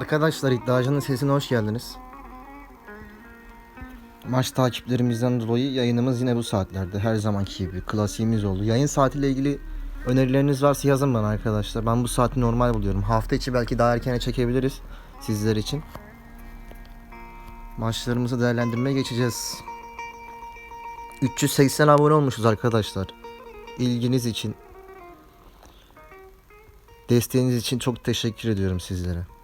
Arkadaşlar iddiacının sesine hoş geldiniz. Maç takiplerimizden dolayı yayınımız yine bu saatlerde. Her zamanki gibi klasiğimiz oldu. Yayın saatiyle ilgili önerileriniz varsa yazın bana arkadaşlar. Ben bu saati normal buluyorum. Hafta içi belki daha erkene çekebiliriz sizler için. Maçlarımızı değerlendirmeye geçeceğiz. 380 abone olmuşuz arkadaşlar. İlginiz için, desteğiniz için çok teşekkür ediyorum sizlere.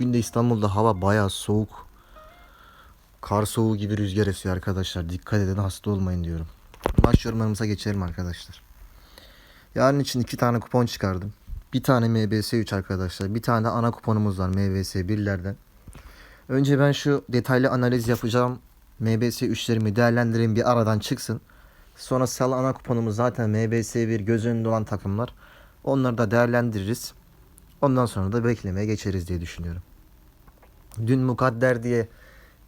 Bugün de İstanbul'da hava bayağı soğuk. Kar soğuğu gibi rüzgar esiyor arkadaşlar. Dikkat edin hasta olmayın diyorum. Maç yorumlarımıza geçelim arkadaşlar. Yarın için iki tane kupon çıkardım. Bir tane MBS 3 arkadaşlar. Bir tane de ana kuponumuz var MBS 1'lerden. Önce ben şu detaylı analiz yapacağım. MBS 3'lerimi değerlendireyim bir aradan çıksın. Sonra salı ana kuponumuz zaten MBS 1 göz önünde olan takımlar. Onları da değerlendiririz. Ondan sonra da beklemeye geçeriz diye düşünüyorum. Dün Mukadder diye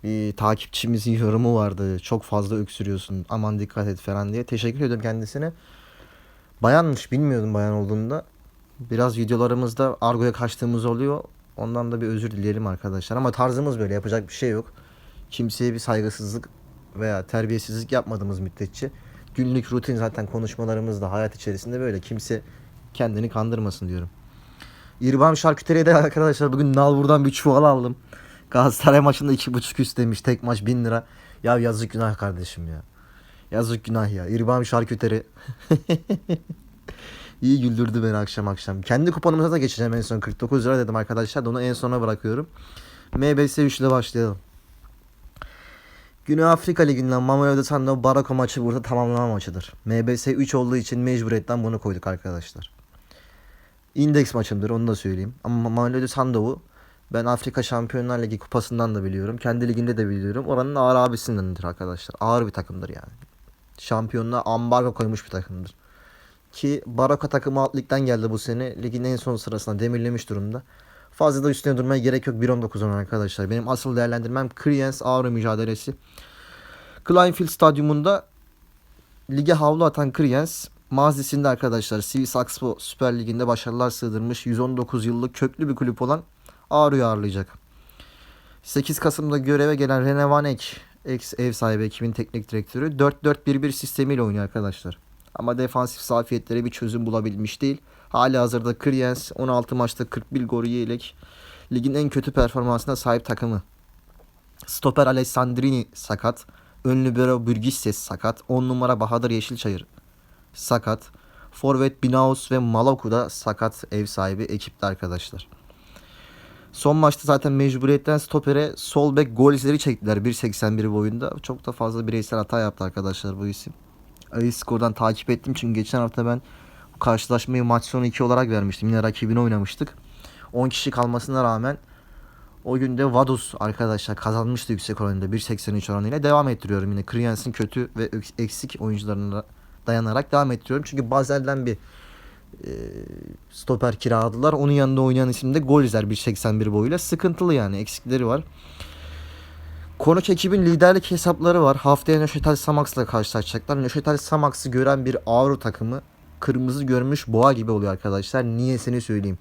bir takipçimizin yorumu vardı. Çok fazla öksürüyorsun aman dikkat et falan diye. Teşekkür ediyorum kendisine. Bayanmış bilmiyordum bayan olduğunu da. Biraz videolarımızda argoya kaçtığımız oluyor. Ondan da bir özür dileyelim arkadaşlar. Ama tarzımız böyle yapacak bir şey yok. Kimseye bir saygısızlık veya terbiyesizlik yapmadığımız müddetçe günlük rutin zaten konuşmalarımızda hayat içerisinde böyle kimse kendini kandırmasın diyorum. İrban Şarküteri'ye de arkadaşlar bugün Nalbur'dan bir çuval aldım. Galatasaray maçında 2.5 üst demiş. Tek maç 1000 lira. Ya yazık günah kardeşim ya. Yazık günah ya. İrban Şarküteri. İyi güldürdü beni akşam akşam. Kendi kuponumuza da geçeceğim en son. 49 lira dedim arkadaşlar. da Onu en sona bırakıyorum. MBS 3 ile başlayalım. Güney Afrika Ligi'nden Mamelodi Sandro Barako maçı burada tamamlama maçıdır. MBS 3 olduğu için mecburiyetten bunu koyduk arkadaşlar. İndeks maçımdır onu da söyleyeyim. Ama Mamelodi Sandov'u ben Afrika Şampiyonlar Ligi kupasından da biliyorum. Kendi liginde de biliyorum. Oranın ağır abisindendir arkadaşlar. Ağır bir takımdır yani. Şampiyonluğa ambargo koymuş bir takımdır. Ki Baraka takımı alt ligden geldi bu sene. Ligin en son sırasına demirlemiş durumda. Fazla da üstüne durmaya gerek yok. 1.19 oynar arkadaşlar. Benim asıl değerlendirmem Kriens Ağrı mücadelesi. Kleinfield Stadyumunda lige havlu atan Kriens mazisinde arkadaşlar Sivas Expo Süper Ligi'nde başarılar sığdırmış 119 yıllık köklü bir kulüp olan Ağrı'yı ağırlayacak. 8 Kasım'da göreve gelen Rene Van Eck, ex ev sahibi ekibin teknik direktörü 4-4-1-1 sistemiyle oynuyor arkadaşlar. Ama defansif zafiyetlere bir çözüm bulabilmiş değil. Hali hazırda Kriens 16 maçta 41 gol yiyerek ligin en kötü performansına sahip takımı. Stoper Alessandrini sakat. Ön libero Burgisses sakat. 10 numara Bahadır Yeşilçayır sakat. Forvet Binaus ve Malaku da sakat ev sahibi ekipte arkadaşlar. Son maçta zaten mecburiyetten stopere sol bek gol izleri çektiler 1.81 boyunda. Çok da fazla bireysel hata yaptı arkadaşlar bu isim. Ayı skordan takip ettim çünkü geçen hafta ben karşılaşmayı maç sonu 2 olarak vermiştim. Yine rakibine oynamıştık. 10 kişi kalmasına rağmen o günde Vaduz arkadaşlar kazanmıştı yüksek oranında 1.83 oranıyla. Devam ettiriyorum yine Kriens'in kötü ve eksik oyuncularına dayanarak devam ettiriyorum. Çünkü Bazel'den bir e, stoper kiraladılar. Onun yanında oynayan isim de Golizer 1.81 boyuyla. Sıkıntılı yani eksikleri var. Konuk ekibin liderlik hesapları var. Haftaya Nöşetel Samax'la karşılaşacaklar. Nöşetel Samax'ı gören bir Avro takımı kırmızı görmüş boğa gibi oluyor arkadaşlar. Niyesini söyleyeyim.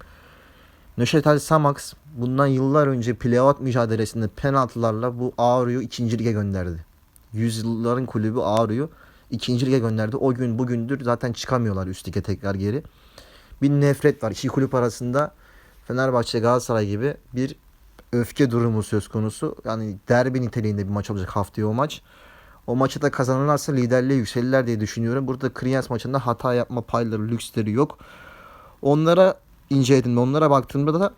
Nöşetel Samax bundan yıllar önce playout mücadelesinde penaltılarla bu Avro'yu ikinci lige gönderdi. Yüzyılların kulübü Avro'yu ikinci lige gönderdi. O gün bugündür zaten çıkamıyorlar üst lige tekrar geri. Bir nefret var. İki kulüp arasında Fenerbahçe Galatasaray gibi bir öfke durumu söz konusu. Yani derbi niteliğinde bir maç olacak haftaya o maç. O maçı da kazanırlarsa liderliğe yükselirler diye düşünüyorum. Burada Kriens maçında hata yapma payları, lüksleri yok. Onlara inceledim. Onlara baktığımda da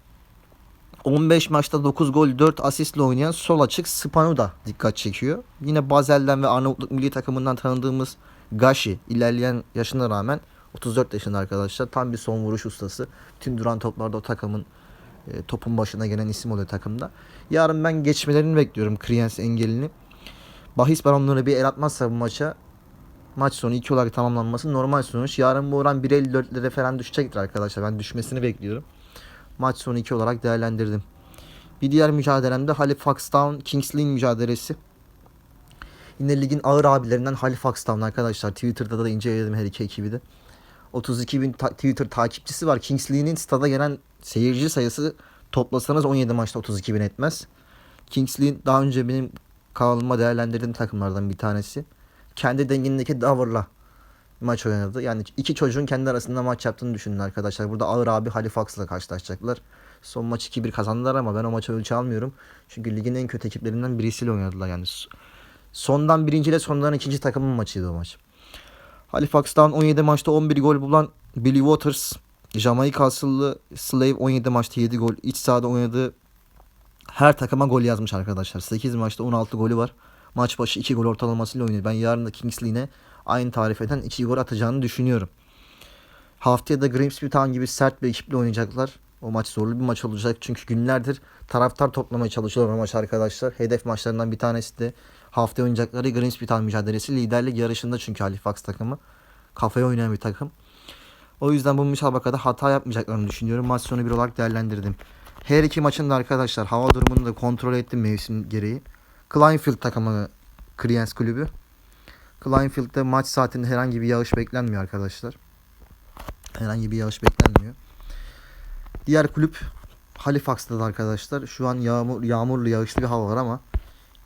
15 maçta 9 gol 4 asistle oynayan sol açık Spanu da dikkat çekiyor. Yine Bazel'den ve Arnavutluk milli takımından tanıdığımız Gashi ilerleyen yaşına rağmen 34 yaşında arkadaşlar. Tam bir son vuruş ustası. Tüm duran toplarda o takımın e, topun başına gelen isim oluyor takımda. Yarın ben geçmelerini bekliyorum Kriens engelini. Bahis baronları bir el atmazsa bu maça maç sonu 2 olarak tamamlanması normal sonuç. Yarın bu oran 1.54'lere falan düşecektir arkadaşlar. Ben düşmesini bekliyorum. Maç sonu 2 olarak değerlendirdim. Bir diğer mücadelemde Halifax Town Kings mücadelesi. Yine ligin ağır abilerinden Halifax Town arkadaşlar. Twitter'da da inceledim her iki ekibi de. 32 bin ta- Twitter takipçisi var. Kings Lee'nin stada gelen seyirci sayısı Toplasanız 17 maçta 32 bin etmez. Kingsley daha önce benim kanalıma değerlendirdiğim takımlardan bir tanesi. Kendi dengindeki Davır'la maç oynadı. Yani iki çocuğun kendi arasında maç yaptığını düşünün arkadaşlar. Burada Ağır abi Halifax'la karşılaşacaklar. Son maç 2-1 kazandılar ama ben o maçı ölçü almıyorum. Çünkü ligin en kötü ekiplerinden birisiyle oynadılar yani. Sondan birinci ile sondan ikinci takımın maçıydı o maç. Halifax'tan 17 maçta 11 gol bulan Billy Waters, Jamaika asıllı Slave 17 maçta 7 gol. İç sahada oynadığı her takıma gol yazmış arkadaşlar. 8 maçta 16 golü var. Maç başı 2 gol ortalamasıyla oynuyor. Ben yarın da Kingsley'ine aynı tarifeden 2 gol atacağını düşünüyorum. Haftaya da Grimsby Town gibi sert bir ekiple oynayacaklar. O maç zorlu bir maç olacak. Çünkü günlerdir taraftar toplamaya çalışıyorlar o maç arkadaşlar. Hedef maçlarından bir tanesi de haftaya oynayacakları Grimsby Town mücadelesi. Liderlik yarışında çünkü Halifax takımı. Kafaya oynayan bir takım. O yüzden bu müsabakada hata yapmayacaklarını düşünüyorum. Maç sonu bir olarak değerlendirdim. Her iki maçın da arkadaşlar hava durumunu da kontrol ettim mevsim gereği. Kleinfield takımı Kriens kulübü. Kleinfield'de maç saatinde herhangi bir yağış beklenmiyor arkadaşlar. Herhangi bir yağış beklenmiyor. Diğer kulüp Halifax'ta da arkadaşlar. Şu an yağmur, yağmurlu yağışlı bir hava var ama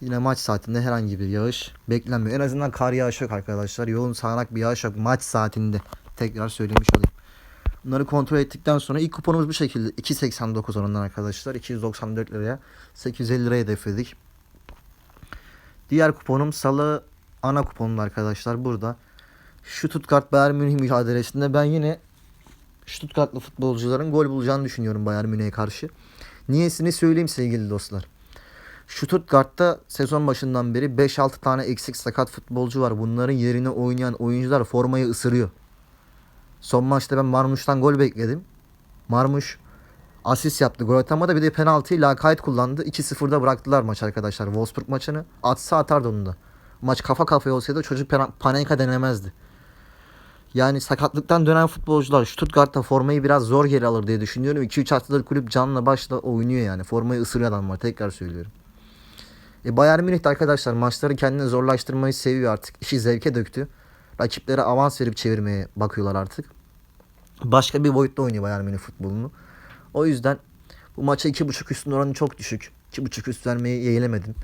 yine maç saatinde herhangi bir yağış beklenmiyor. En azından kar yağışı yok arkadaşlar. Yoğun sağanak bir yağış yok maç saatinde. Tekrar söylemiş olayım. Bunları kontrol ettikten sonra ilk kuponumuz bu şekilde. 2.89 oranından arkadaşlar. 294 liraya 850 liraya hedefledik. Diğer kuponum salı ana kuponum arkadaşlar burada. Stuttgart Bayern Münih mücadelesinde ben yine Stuttgartlı futbolcuların gol bulacağını düşünüyorum Bayern Münih'e karşı. Niyesini söyleyeyim sevgili dostlar. Stuttgart'ta sezon başından beri 5-6 tane eksik sakat futbolcu var. Bunların yerine oynayan oyuncular formayı ısırıyor. Son maçta ben Marmuş'tan gol bekledim. Marmuş asist yaptı. Gol atamadı. Bir de penaltıyı lakayt kullandı. 2-0'da bıraktılar maç arkadaşlar. Wolfsburg maçını. Atsa atardı onu da. Maç kafa kafaya olsaydı çocuk Panenka denemezdi. Yani sakatlıktan dönen futbolcular Stuttgart'ta formayı biraz zor geri alır diye düşünüyorum. 2-3 haftadır kulüp canla başla oynuyor yani. Formayı ısırıyor adamlar tekrar söylüyorum. E Bayern Münih arkadaşlar maçları kendine zorlaştırmayı seviyor artık. İşi zevke döktü. Rakiplere avans verip çevirmeye bakıyorlar artık. Başka bir boyutta oynuyor Bayern Münih futbolunu. O yüzden bu maça 2.5 üstün oranı çok düşük. 2.5 üst vermeyi yeğlemedim.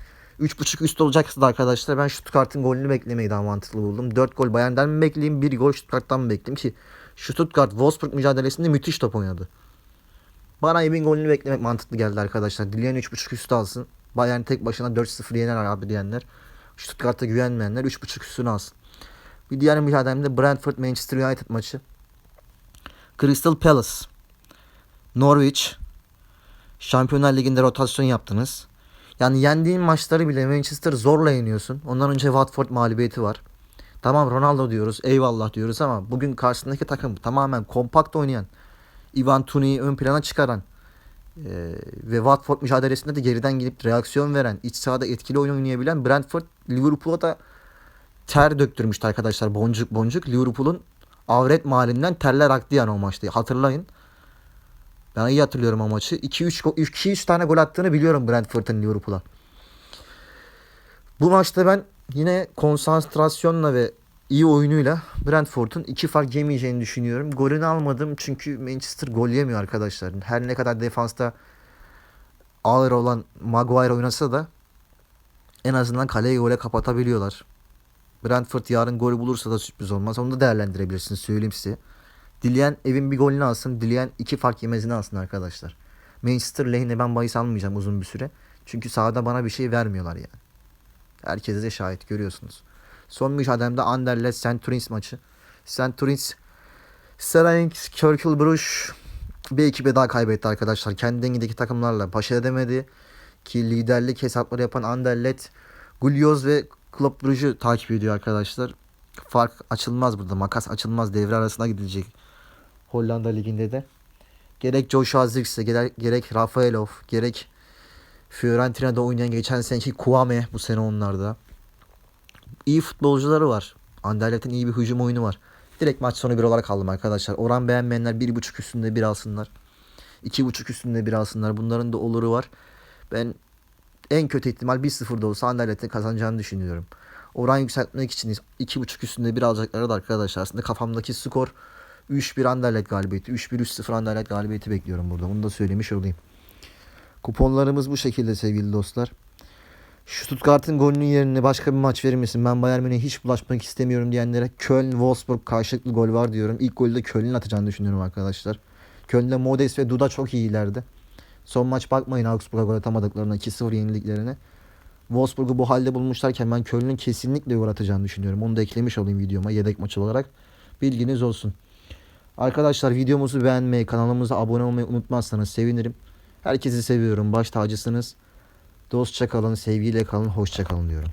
3.5 üst olacaksa da arkadaşlar ben Stuttgart'ın golünü beklemeyi daha mantıklı buldum. 4 gol Bayern'den mi bekleyeyim 1 gol Stuttgart'tan mı bekleyeyim ki Stuttgart Wolfsburg mücadelesinde müthiş top oynadı. Bana evin golünü beklemek mantıklı geldi arkadaşlar. Dileyen 3.5 üstü alsın. Bayern tek başına 4-0 yener abi diyenler. Stuttgart'a güvenmeyenler 3.5 üstünü alsın. Bir diğer mücadelemde Brentford Manchester United maçı. Crystal Palace. Norwich. Şampiyonlar Ligi'nde rotasyon yaptınız. Yani yendiğin maçları bile Manchester zorla yeniyorsun. Ondan önce Watford mağlubiyeti var. Tamam Ronaldo diyoruz, eyvallah diyoruz ama bugün karşısındaki takım tamamen kompakt oynayan, Ivan Tuni'yi ön plana çıkaran e, ve Watford mücadelesinde de geriden gelip reaksiyon veren, iç sahada etkili oyun oynayabilen Brentford Liverpool'a da ter döktürmüştü arkadaşlar boncuk boncuk. Liverpool'un avret mahallinden terler aktı yani o maçta. Hatırlayın. Ben iyi hatırlıyorum o maçı. 2-3 2-3 tane gol attığını biliyorum Brentford'un Liverpool'a. Bu maçta ben yine konsantrasyonla ve iyi oyunuyla Brentford'un iki fark yemeyeceğini düşünüyorum. Golünü almadım çünkü Manchester gol yemiyor arkadaşlar. Her ne kadar defansta ağır olan Maguire oynasa da en azından kaleyi gole kapatabiliyorlar. Brentford yarın gol bulursa da sürpriz olmaz. Onu da değerlendirebilirsiniz söyleyeyim size. Dileyen evin bir golünü alsın. Dileyen iki fark yemezini alsın arkadaşlar. Manchester lehine ben bahis almayacağım uzun bir süre. Çünkü sahada bana bir şey vermiyorlar yani. Herkese de şahit görüyorsunuz. Son mücadelemde Anderlecht Centurins maçı. Centurins Serenix Körkül Bruş bir ekibe daha kaybetti arkadaşlar. Kendi dengindeki takımlarla baş edemedi. Ki liderlik hesapları yapan Anderlecht Gulyoz ve Club Brugge'ü takip ediyor arkadaşlar. Fark açılmaz burada. Makas açılmaz. Devre arasına gidilecek. Hollanda liginde de. Gerek Joshua Zirkse, gerek, gerek Rafaelov, gerek Fiorentina'da oynayan geçen seneki Kuame bu sene onlarda. İyi futbolcuları var. Anderlet'in iyi bir hücum oyunu var. Direkt maç sonu bir olarak aldım arkadaşlar. Oran beğenmeyenler 1.5 üstünde bir alsınlar. 2.5 üstünde bir alsınlar. Bunların da oluru var. Ben en kötü ihtimal 1-0'da olsa Anderlet'in kazanacağını düşünüyorum. Oran yükseltmek için 2.5 üstünde bir alacakları da arkadaşlar. Aslında kafamdaki skor 3-1 Anderlet galibiyeti. 3-1 3-0 Anderlet galibiyeti bekliyorum burada. Bunu da söylemiş olayım. Kuponlarımız bu şekilde sevgili dostlar. Stuttgart'ın golünün yerine başka bir maç verir misin? Ben Bayern Münih'e hiç bulaşmak istemiyorum diyenlere Köln, Wolfsburg karşılıklı gol var diyorum. İlk golü de Köln'ün atacağını düşünüyorum arkadaşlar. Köln'de Modest ve Duda çok iyilerdi. Son maç bakmayın Augsburg'a gol atamadıklarına 2-0 yenildiklerine. Wolfsburg'u bu halde bulmuşlarken ben Köln'ün kesinlikle gol atacağını düşünüyorum. Onu da eklemiş olayım videoma yedek maç olarak. Bilginiz olsun. Arkadaşlar videomuzu beğenmeyi, kanalımıza abone olmayı unutmazsanız sevinirim. Herkesi seviyorum. Baş tacısınız. Dostça kalın, sevgiyle kalın, hoşça kalın diyorum.